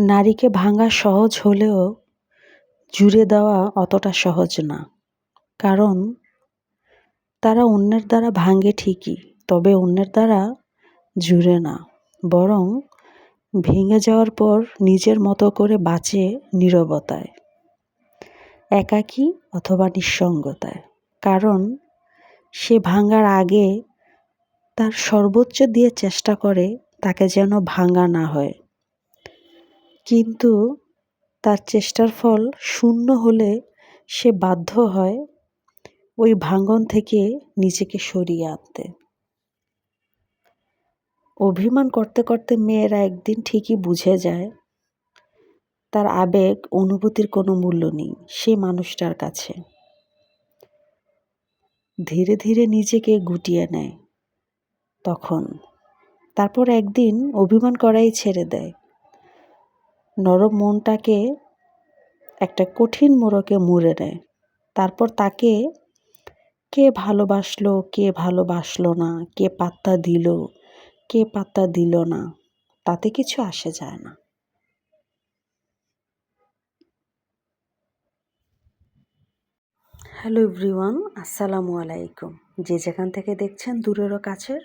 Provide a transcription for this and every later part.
নারীকে ভাঙা সহজ হলেও জুড়ে দেওয়া অতটা সহজ না। কারণ তারা অন্যের দ্বারা ভাঙে ঠিকই, তবে অন্যের দ্বারা জুড়ে না। বরং ভেঙে যাওয়ার পর নিজের মতো করে বাঁচে নীরবতায়, একাকী অথবা নিঃসঙ্গতায়। কারণ সে ভাঙার আগে তার সর্বোচ্চ দিয়ে চেষ্টা করে তাকে যেন ভাঙা না হয়। কিন্তু তার চেষ্টার ফল শূন্য হলে সে বাধ্য হয় ওই ভাঙন থেকে নিজেকে সরিয়ে আনতে। অভিমান করতে করতে মেয়েরা একদিন ঠিকই বুঝে যায়, তার আবেগ, অনুভূতির কোনো মূল্য নেই সে মানুষটার কাছে। ধীরে ধীরে নিজেকে গুটিয়ে নেয়, তখন। তারপর একদিন অভিমান করাই ছেড়ে দেয়। নরম মনটাকে একটা কঠিন মোড়কে মুড়ে নেয়। তারপর তাকে কে ভালোবাসলো কে ভালোবাসলো না, কে পাত্তা দিল, কে পাত্তা দিল না, তাতে কিছু আসে যায় না। হ্যালো এভরিওয়ান আসসালামু আলাইকুম। যে যেখান থেকে দেখছেন দূরেরও কাছের,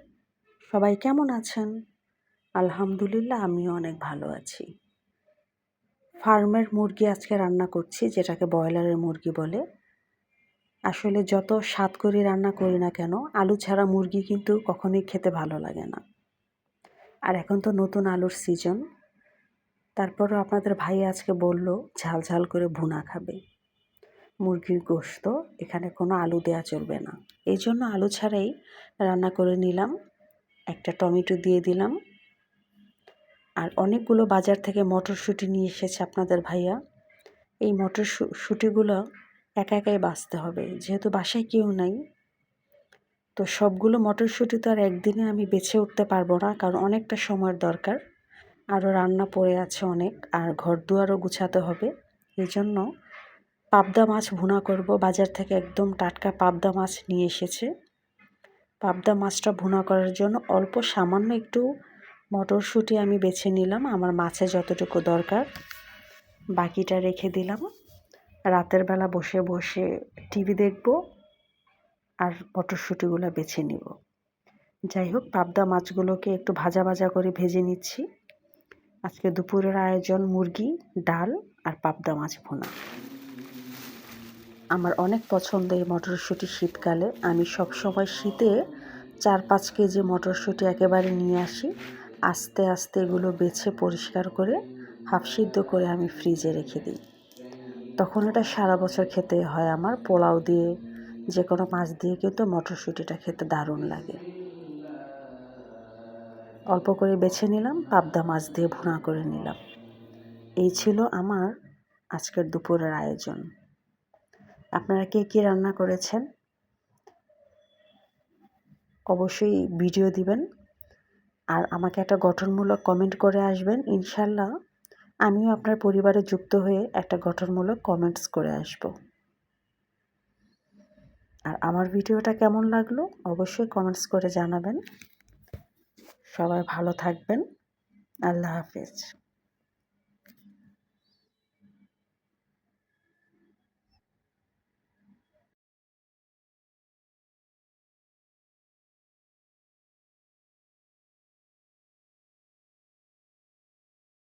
সবাই কেমন আছেন? আলহামদুলিল্লাহ, আমিও অনেক ভালো আছি। ফার্মের মুরগি আজকে রান্না করছি, যেটাকে ব্রয়লারের মুরগি বলে। আসলে যত স্বাদ করে রান্না করি না কেন, আলু ছাড়া মুরগি কিন্তু কখনোই খেতে ভালো লাগে না। আর এখন তো নতুন আলুর সিজন তারপরও আপনাদের ভাই আজকে বলল, ঝাল ঝাল করে ভুনা খাবে। মুরগির গোস্ত এখানে কোনো আলু দেওয়া চলবে না। এই জন্য আলু ছাড়াই রান্না করে নিলাম। একটা টমেটো দিয়ে দিলাম। আর অনেকগুলো বাজার থেকে মটরশুঁটি নিয়ে এসেছে আপনাদের ভাইয়া। এই মটরশুঁটিগুলো একা একাই বাঁচতে হবে, যেহেতু বাসায় কেউ নাই। তো সবগুলো মটরশুঁটি তো আর একদিনে আমি বেছে উঠতে পারব না, কারণ অনেকটা সময়ের দরকার। আরও রান্না পড়ে আছে অনেক, আর ঘর দুয়ারও গুছাতে হবে। এই জন্য পাবদা মাছ ভুনা করব, বাজার থেকে একদম টাটকা পাবদা মাছ নিয়ে এসেছে। পাবদা মাছটা ভুনা করার জন্য অল্প সামান্য একটু মটরশুঁটি আমি বেছে নিলাম, আমার মাছে যতটুকু দরকার। বাকিটা রেখে দিলাম। রাতের বেলা বসে বসে টিভি দেখব আর মটরশুঁটিগুলো বেছে নিব। যাই হোক, পাবদা মাছগুলোকে একটু ভাজা ভাজা করে ভেজে নিচ্ছি। আজকে দুপুরের আয়োজন মুরগি, ডাল আর পাবদা মাছ ভুনা। আমার অনেক পছন্দ এই মটরশুঁটি শীতকালে। আমি সবসময় শীতে চার পাঁচ কেজি মটরশুঁটি একেবারে নিয়ে আসি। আস্তে আস্তে এগুলো বেছে পরিষ্কার করে হাফ সিদ্ধ করে আমি ফ্রিজে রেখে দিই। তখন এটা সারা বছর খেতে হয় আমার, পোলাও দিয়ে, যে কোনো মাছ দিয়ে কিন্তু মটরশুঁটিটা খেতে দারুণ লাগে। অল্প করে বেছে নিলাম, পাবদা মাছ দিয়ে ভুনা করে নিলাম। এই ছিল আমার আজকের দুপুরের আয়োজন। আপনারা কে কী রান্না করেছেন? অবশ্যই ভিডিও দিবেন। আর আমাকে একটা গঠনমূলক কমেন্ট করে আসবেন, ইনশাল্লাহ আমিও আপনার পরিবারে যুক্ত হয়ে একটা গঠনমূলক কমেন্টস করে আসব। আর আমার ভিডিওটা কেমন লাগল অবশ্যই কমেন্টস করে জানাবেন। সবাই ভালো থাকবেন। আল্লাহ হাফেজ।